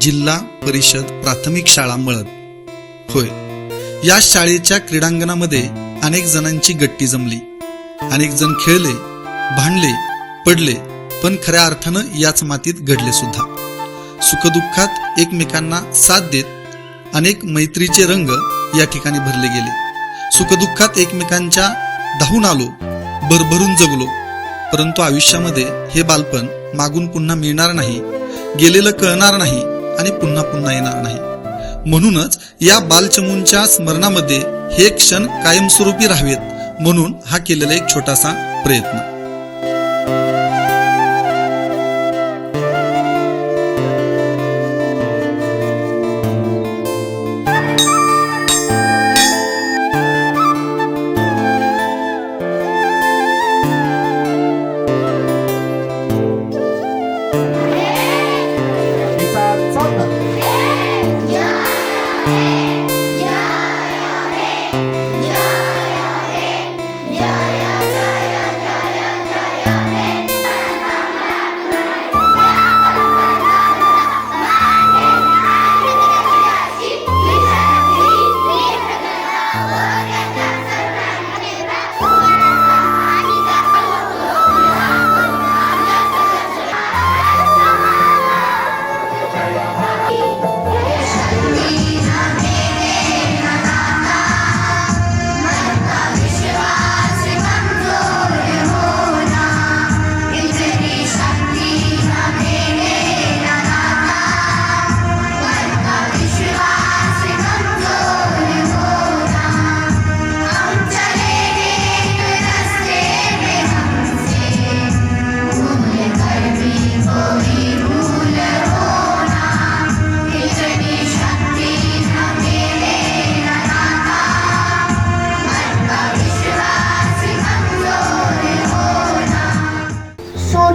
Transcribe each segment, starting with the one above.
जिल्हा परिषद प्राथमिक शाळा मळद. होय. या शाळेच्या क्रीडांगणामध्ये अनेक जणांची गट्टी जमली. अनेक जण खेळले भांडले पडले पण खऱ्या अर्थानं याच मातीत घडले सुद्धा. सुखदुःखात एकमेकांना साथ देत अनेक मैत्रीचे रंग या ठिकाणी भरले गेले. सुखदुःखात एकमेकांच्या धावून आलो भरभरून जगलो. परंतु आयुष्यामध्ये हे बालपण मागून पुन्हा मिळणार नाही गेलेलं कळणार नाही आणि पुन्हा पुन्हा येणार नाही. म्हणूनच या बालचमूंच्या स्मरणामध्ये हे क्षण कायमस्वरूपी राहावेत म्हणून हा केलेला एक छोटासा प्रयत्न.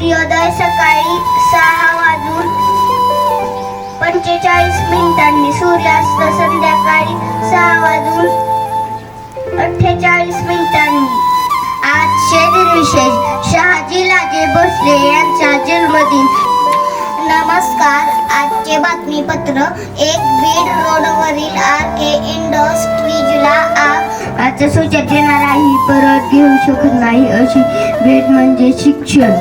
सूर्योदय सकाळी सहा वाजून पंचेचाळीस मिनिटांनी सूर्यास्त संध्याकाळी सहा वाजून अठ्ठेचाळीस मिनिटांनी. आज शेअर विशेष शहाजी लाजे भोसले यांचा जन्मदिन. नमस्कार. आजचे बातमीपत्र एक बीड रोडवरील आर के इंडस्ट्रीजला आग. आता सूचक आहे परत घेऊ शकत नाही अशी भेट म्हणजे शिक्षण.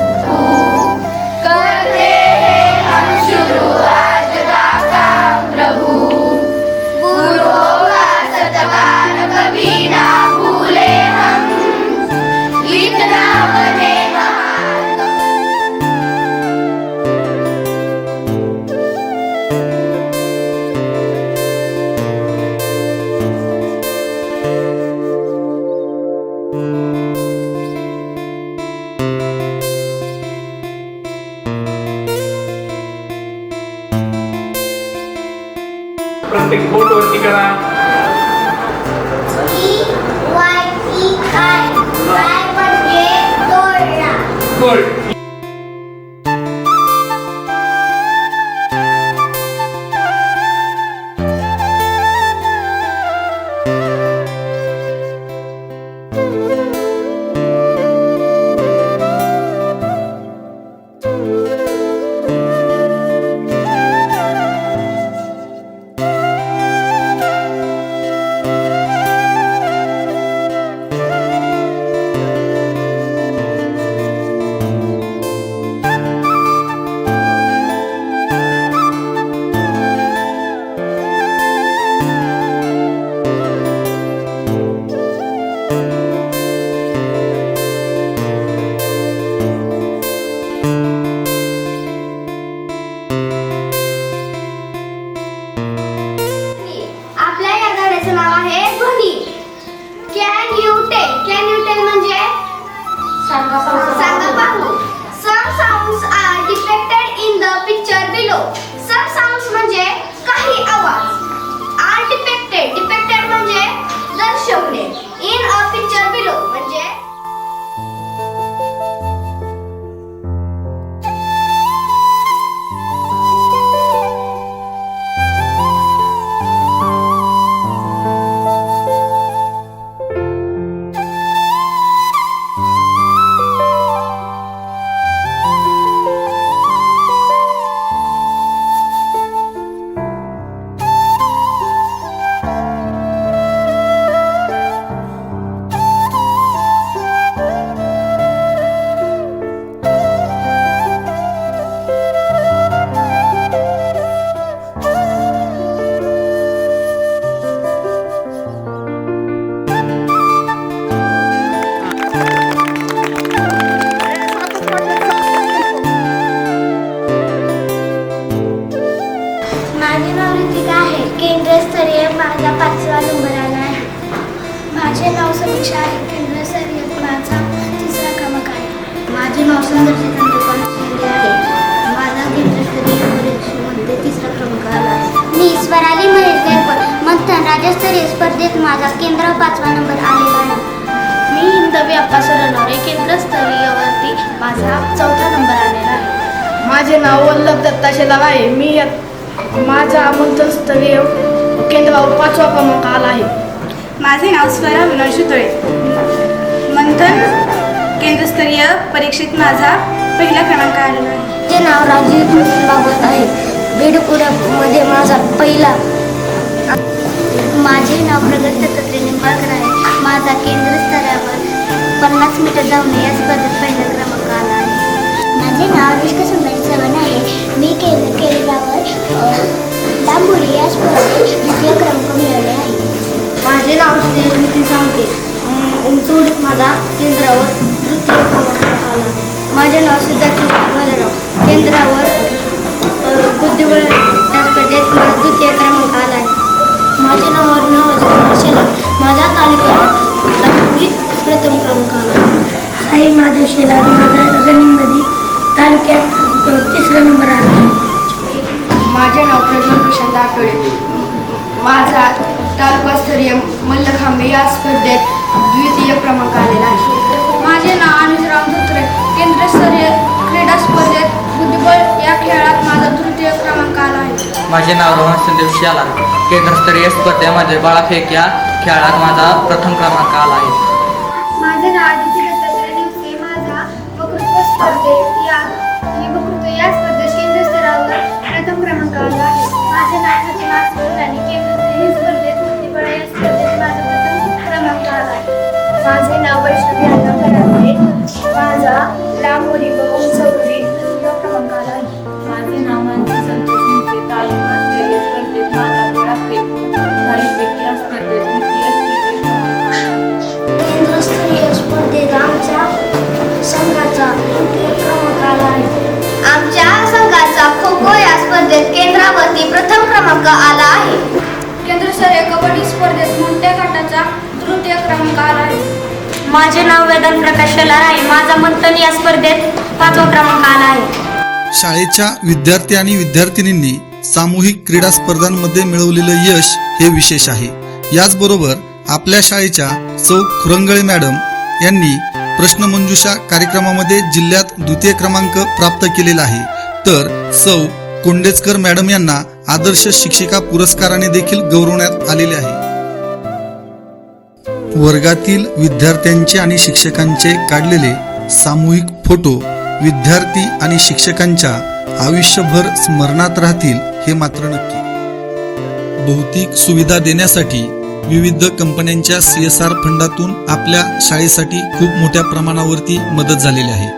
प्रत्येक बोट वरती करा Y Can you tell can you tell म्हणजे? सांगा पाहू. Some sounds are defected in the picture below some sounds म्हणजे काही आवाज. आर डिफेक्टेड डिपेक्टेड म्हणजे दर्शवणे. इन अ पिक्चर माझे नाव समीक्षा आहे केंद्रस्तरीय माझा तिसरा क्रमांक आहे माझे नाव संदर्शित शिंदे आहे माझा केंद्रस्तरीय परीक्षेमध्ये तिसरा क्रमांक आला आहे मी स्वराली महेश गायकवाड मंथन राज्यस्तरीय स्पर्धेत माझा केंद्र पाचवा नंबर आलेला आहे. मी हिंदवी अप्पा सरनवरे केंद्रस्तरीयवरती माझा चौथा नंबर आलेला आहे. माझे नाव वल्लभ दत्ता शेलार आहे. मी यात माझा मंथनस्तरीय केंद्रावर पाचवा क्रमांक आला आहे. माझे नाव स्वरा विनोद शितोळे. मंथन केंद्रस्तरीय परीक्षेत माझा पहिला क्रमांक आलेला आहे. माझे नाव राजीव बाबत आहे. बीडपुरामध्ये माझा पहिला माझे नाव प्रगत दत्तात्रय निंबाळकर आहे. माझा केंद्र स्तरावर पन्नास मीटर धावणे या स्पर्धेत पहिला क्रमांक आला आहे. माझे नाव विष्णू सुंदर चव्हाण आहे. मी केंद्र केंद्रावर लांबोरी या स्पर्धेत द्वितीय क्रमांक मिळवले आहे. माझे नाव स्नेहस्मृती सांगते उंचवडीत माझा केंद्रावर तृतीय क्रमांक आला. माझे नाव सिद्धार्थ मलराव केंद्रावर बुद्धिबळ या स्पर्धेत माझा द्वितीय क्रमांक आला आहे माझे नाव अर्णव शेला माझा लांबोरीत प्रथम क्रमांक आला. साई माधव शेला माझा रनिंगमध्ये तालुक्यात तिसरा नंबर आला. माझे नाव प्रज्वल प्रशांत आठवडे माझा तालुकास्तरीय मल्लखांबे या स्पर्धेत द्वितीय क्रमांक आलेला आहे. माझे नाव अनुजराव धोत्रे केंद्रस्तरीय क्रीडा स्पर्धेत बुद्धिबळ या खेळात माझा तृतीय क्रमांक आला आहे. माझे नाव रोहन संदेव शियाला. केंद्रस्तरीय स्पर्धेमध्ये बाळाफेक या खेळात माझा प्रथम क्रमांक आला आहे. माझे नाव माझे नाव वेदन प्रकाश शेलार आहे. माझा मंथन या स्पर्धेत पाचवा क्रमांक आला आहे. शाळेच्या विद्यार्थी आणि विद्यार्थिनींनी सामूहिक क्रीडा स्पर्धांमध्ये मिळवलेलं यश हे विशेष आहे. याचबरोबर आपल्या शाळेच्या सौ खुरंगळे मॅडम यांनी प्रश्नमंजुषा कार्यक्रमामध्ये जिल्ह्यात द्वितीय क्रमांक प्राप्त केलेला आहे. तर सौ कोंडेचकर मॅडम यांना आदर्श शिक्षिका पुरस्काराने देखील गौरवण्यात आलेले आहे. वर्गातील विद्यार्थ्यांचे आणि शिक्षकांचे काढलेले सामूहिक फोटो विद्यार्थी आणि शिक्षकांच्या आयुष्यभर स्मरणात राहतील हे मात्र नक्की. भौतिक सुविधा देण्यासाठी विविध कंपन्यांच्या सी एस आर फंडातून आपल्या शाळेसाठी खूप मोठ्या प्रमाणावरती मदत झालेली आहे.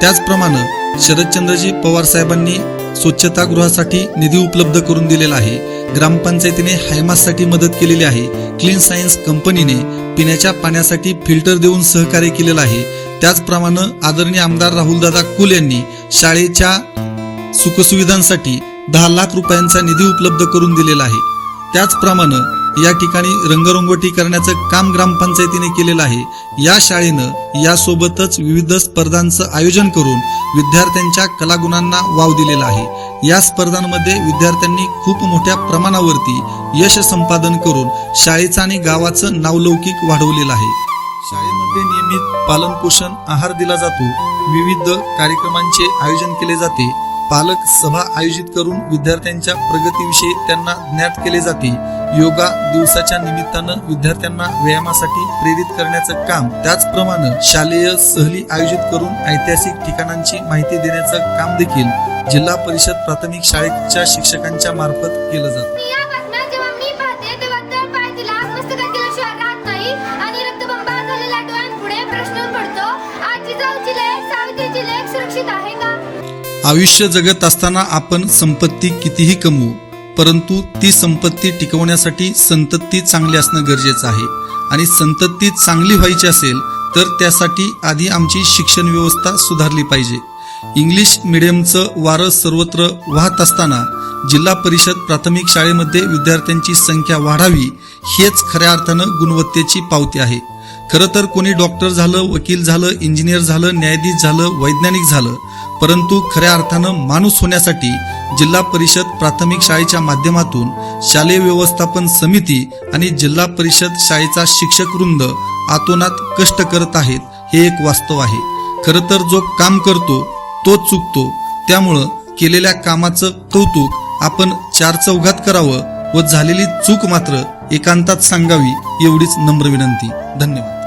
त्याचप्रमाणे शरदचंद्रजी पवार साहेबांनी स्वच्छतागृहासाठी निधी उपलब्ध करून दिलेला आहे. ग्रामपंचायतीने हायमाससाठी मदत केलेली आहे. क्लीन सायन्स कंपनीने पिण्याच्या पाण्यासाठी फिल्टर देऊन सहकार्य केलेलं आहे. त्याचप्रमाणे आदरणीय आमदार राहुलदादा कुल यांनी शाळेच्या सुखसुविधांसाठी दहा लाख रुपयांचा निधी उपलब्ध करून दिलेला आहे. त्याचप्रमाणे या ठिकाणी रंगरंगोटी करण्याचं काम ग्रामपंचायतीने केलेलं आहे. या शाळेनं यासोबतच विविध स्पर्धांचं आयोजन करून विद्यार्थ्यांच्या कलागुणांना वाव दिलेला आहे. या स्पर्धांमध्ये विद्यार्थ्यांनी खूप मोठ्या प्रमाणावरती यश संपादन करून शाळेचं आणि गावाचं नावलौकिक वाढवलेलं आहे. शाळेमध्ये नियमित पालन पोषण आहार दिला जातो. विविध कार्यक्रमांचे आयोजन केले जाते. पालक सभा आयोजित करून विद्यार्थ्यांच्या प्रगतीविषयी त्यांना ज्ञात केले जाते. योगा दिवसाच्या निमित्तानं विद्यार्थ्यांना व्यायामासाठी प्रेरित करण्याचं काम त्याचप्रमाणे शालेय सहली आयोजित करून ऐतिहासिक ठिकाणांची माहिती देण्याचं काम देखील जिल्हा परिषद प्राथमिक शाळेच्या शिक्षकांच्या मार्फत केलं जातं. आयुष्य जगत असताना आपण संपत्ती कितीही कमवू परंतु ती संपत्ती टिकवण्यासाठी संतती चांगली असणं गरजेचं आहे. आणि संतती चांगली व्हायची असेल तर त्यासाठी आधी आमची शिक्षण व्यवस्था सुधारली पाहिजे. इंग्लिश मिडियमचं वारं सर्वत्र वाहत असताना जिल्हा परिषद प्राथमिक शाळेमध्ये विद्यार्थ्यांची संख्या वाढावी हेच खऱ्या अर्थानं गुणवत्तेची पावती आहे. खरं तर कोणी डॉक्टर झालं वकील झालं इंजिनियर झालं न्यायाधीश झालं वैज्ञानिक झालं परंतु खऱ्या अर्थानं माणूस होण्यासाठी जिल्हा परिषद प्राथमिक शाळेच्या माध्यमातून शालेय व्यवस्थापन समिती आणि जिल्हा परिषद शाळेचा शिक्षक वृंद आतोनात कष्ट करत आहेत हे एक वास्तव आहे. खरं तर जो काम करतो तो चुकतो. त्यामुळं केलेल्या कामाचं कौतुक आपण चार चौघात करावं व झालेली चूक मात्र एकांतात सांगावी एवढीच नम्र विनंती. धन्यवाद.